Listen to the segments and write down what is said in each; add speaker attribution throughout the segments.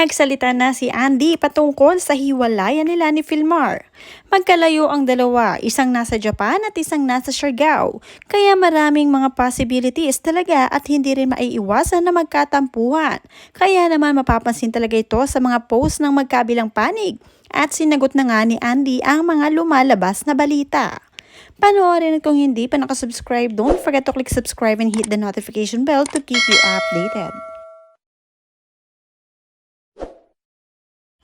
Speaker 1: Nagsalita na si Andy patungkol sa hiwalayan nila ni Filmar. Magkalayo ang dalawa, isang nasa Japan at isang nasa Siargao. Kaya maraming mga possibilities talaga at hindi rin maiiwasan na magkatampuhan. Kaya naman mapapansin talaga ito sa mga post ng magkabilang panig. At sinagot na nga ni Andy ang mga lumalabas na balita. Panoorin at kung hindi pa nakasubscribe, don't forget to click subscribe and hit the notification bell to keep you updated.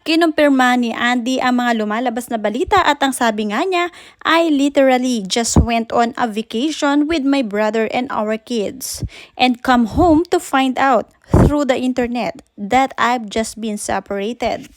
Speaker 1: Kinumpirma ni Andy ang mga lumalabas na balita at ang sabi nga niya, I literally just went on a vacation with my brother and our kids and come home to find out through the internet that I've just been separated.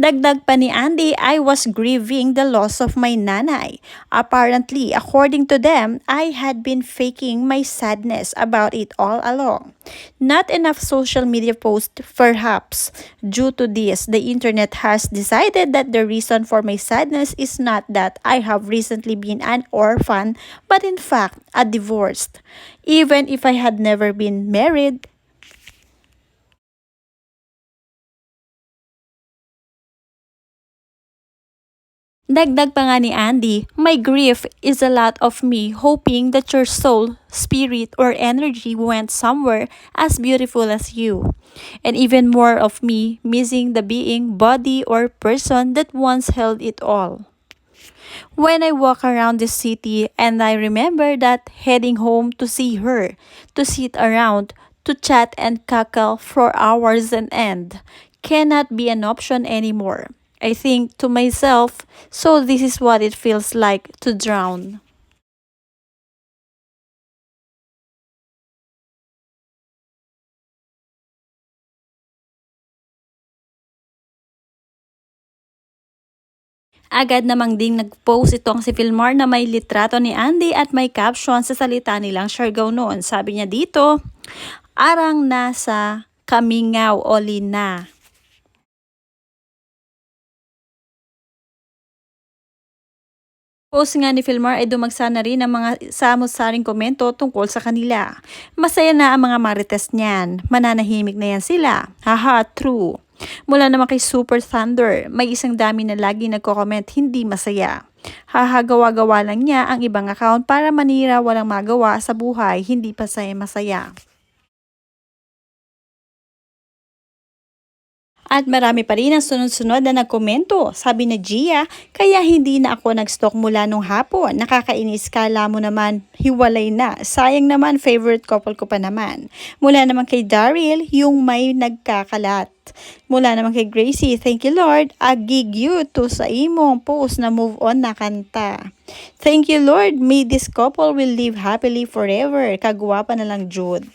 Speaker 1: Dagdag pa ni Andy, I was grieving the loss of my nanay. Apparently, according to them, I had been faking my sadness about it all along. Not enough social media posts, perhaps. Due to this, the internet has decided that the reason for my sadness is not that I have recently been an orphan, but in fact, a divorced. Even if I had never been married, Dagdag pa nga ni Andy, my grief is a lot of me hoping that your soul, spirit, or energy went somewhere as beautiful as you. And even more of me missing the being, body, or person that once held it all. When I walk around the city and I remember that heading home to see her, to sit around, to chat and cackle for hours and end, cannot be an option anymore. I think to myself, so this is what it feels like to drown. Agad namang ding nag-post itong si Filmar na may litrato ni Andy at may caption sa salita nilang Siargao noon. Sabi niya dito, arang nasa kamingaw o lina. Post nga ni Filmar ay dumagsa na rin ang mga samot-saring komento tungkol sa kanila. Masaya na ang mga marites niyan. Mananahimik na yan sila. Haha, true. Mula naman kay Super Thunder, may isang dami na lagi nagko-comment hindi masaya. Haha, gawa-gawa lang niya ang ibang account para manira walang magawa sa buhay, hindi pa saya masaya. At marami pa rin ang sunod-sunod na nagkomento. Sabi na Gia, kaya hindi na ako nag-stalk mula nung hapon. Nakakainis, kala mo naman, hiwalay na. Sayang naman, favorite couple ko pa naman. Mula naman kay Daryl, yung may nagkakalat. Mula naman kay Gracie, thank you Lord, agig you to sa imong post na move on na kanta. Thank you Lord, may this couple will live happily forever. Kagwa pa na lang Jude.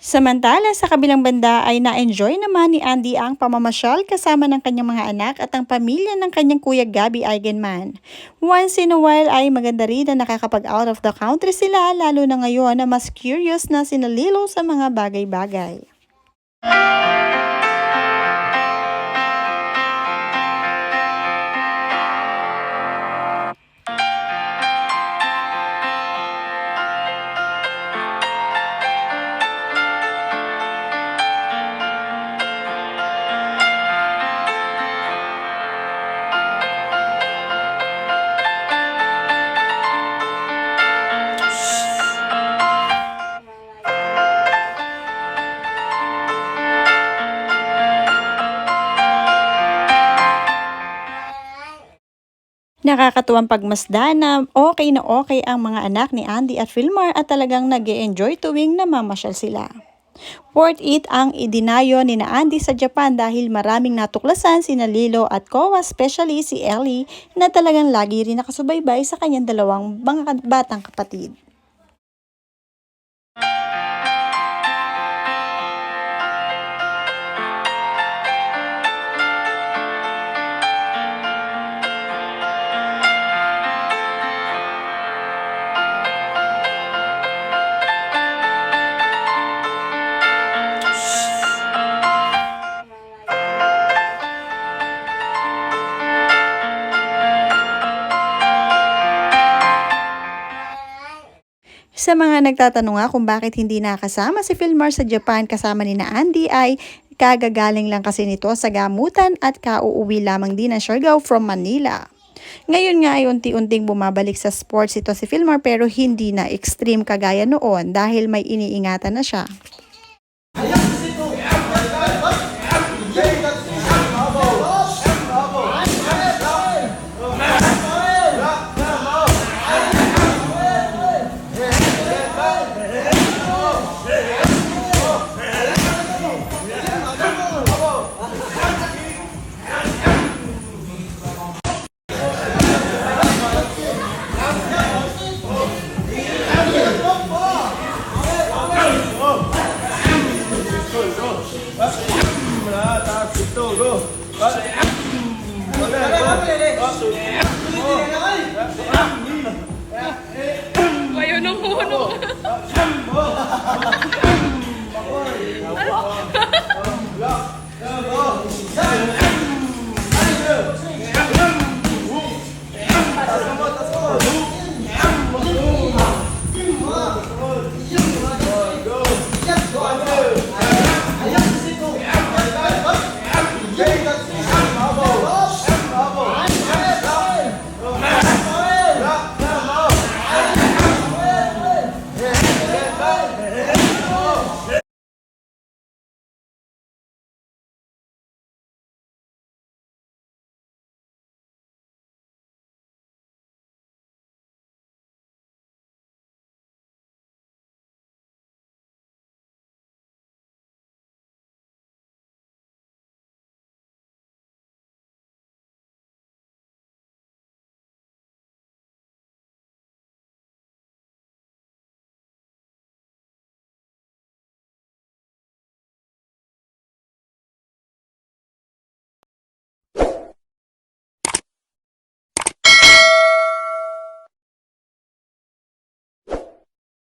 Speaker 1: Samantala, sa kabilang banda ay na-enjoy naman ni Andy ang pamamasyal kasama ng kanyang mga anak at ang pamilya ng kanyang kuya Gabby Eigenman. Once in a while ay maganda rin na nakakapag-out of the country sila lalo na ngayon na mas curious na sinalilo sa mga bagay-bagay. Nakakatuwang pagmasdan na okay na okay ang mga anak ni Andy at Filmar at talagang nag enjoy tuwing namamasyal sila. Worth it ang idinayo ni na Andy sa Japan dahil maraming natuklasan si Lilo at Kowa, especially si Ellie na talagang lagi rin nakasubaybay sa kanyang dalawang mga batang kapatid. Sa mga nagtatanong nga kung bakit hindi nakasama si Filmar sa Japan kasama ni na Andy ay kagagaling lang kasi nito sa gamutan at kauuwi lamang din ng Siargao from Manila. Ngayon nga ay unti-unting bumabalik sa sports ito si Filmar pero hindi na extreme kagaya noon dahil may iniingatan na siya.
Speaker 2: Ayaw